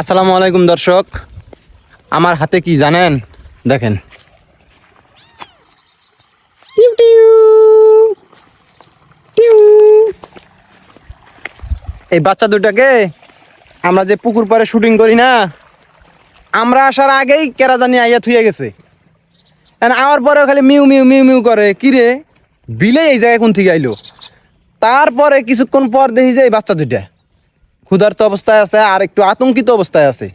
আসসালামু আলাইকুম দর্শক। আমার হাতে কি জানেন? দেখেন। এই বাচ্চা দুটাকে আমরা যে পুকুর পাড়ে শুটিং করি না, আমরা আসার আগেই কেরা জানি আইয়া থুয়ে গেছে। আমার পরে খালি মিউ মিউ মিউ মিউ করে। কি রে? বিলে এই জায়গায় কোন থেকে আইলো? তারপরে কিছুক্ষণ পর দেখি যে এই বাচ্চা দুইটা। ক্ষুধার্ত অবস্থায় আছে আর একটু আতঙ্কিত অবস্থায় আছে।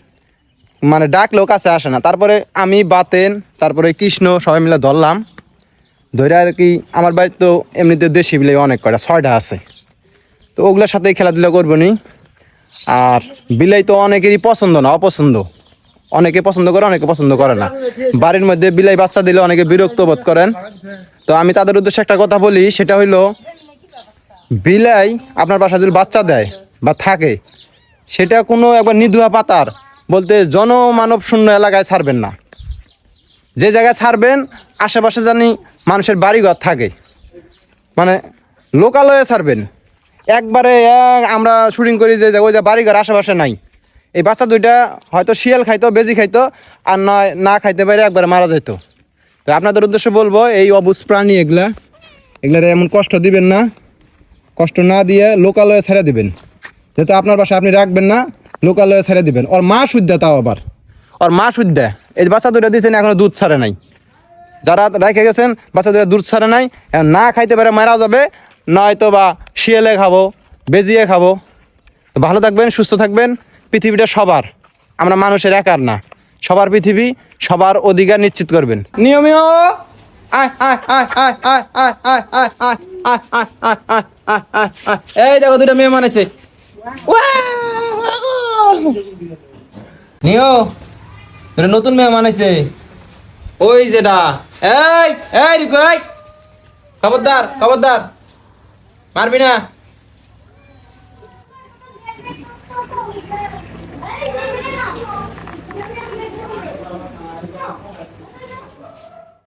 মানে ডাকলেও কাছে আসে না। তারপরে আমি, বাতেন, তারপরে কৃষ্ণ, সবাই মিলে ধরলাম। ধরে আর কি, আমার বাড়িতে তো এমনিতে দেশি বিলে অনেক কটা ছয়টা আছে। তো ওগুলোর সাথেই খেলাধুলা করব নি। আর বিলাই তো অনেকেরই পছন্দ না, অপছন্দ। অনেকে পছন্দ করে, অনেকে পছন্দ করে না। বাড়ির মধ্যে বিলাই বাচ্চা দিলে অনেকে বিরক্ত বোধ করেন। তো আমি তাদের উদ্দেশ্যে একটা কথা বলি, সেটা হইল, বিলাই আপনার বাসা যদি বাচ্চা দেয় বা থাকে, সেটা কোনো একবার নিধুয়া পাতার বলতে জনমানব শূন্য এলাকায় ছাড়বেন না। যে জায়গায় ছাড়বেন, আশেপাশে জানি মানুষের বাড়িঘর থাকে। মানে লোকালয়ে ছাড়বেন। একবারে এক আমরা শুটিং করি যে ওই যে বাড়িঘর আশেপাশে নাই। এই বাচ্চা দুইটা হয়তো শিয়াল খাইতো, বেজি খাইতো, আর নয় না খাইতে পারে একবারে মারা যেত তো আপনাদের উদ্দেশ্যে বলব, এই অবুজ প্রাণী এগুলা, এগুলার এমন কষ্ট দিবেন না। কষ্ট না দিয়ে লোকালয়ে ছেড়ে দিবেন। যেহেতু আপনার বাসায় আপনি রাখবেন না লোকালয়ে ছেড়ে দিবেন। ওর মা সুদ্দা তাও আবার। ওর মা সুদ্দা এই বাচ্চা দুটো দিয়েছেন এখনও দুধ ছাড়ে নাই। যারা রেখে গেছেন বাচ্চা দুটো দুধ ছাড়ে নাই না খাইতে পারে মারা যাবে নয়তো বা শিয়ালে খাব বেজিয়ে খাব। ভালো থাকবেন সুস্থ থাকবেন পৃথিবীটা সবার। আমরা মানুষের একার না। সবার পৃথিবী সবার অধিকার নিশ্চিত করবেন। নিয়মীয়! এই দেখো দুটা মেয়ে মানেছে। নিও এটা নতুন মেয়ে মানেছে ওই যেটা এই এই। খবরদার খবরদার। মারবি না।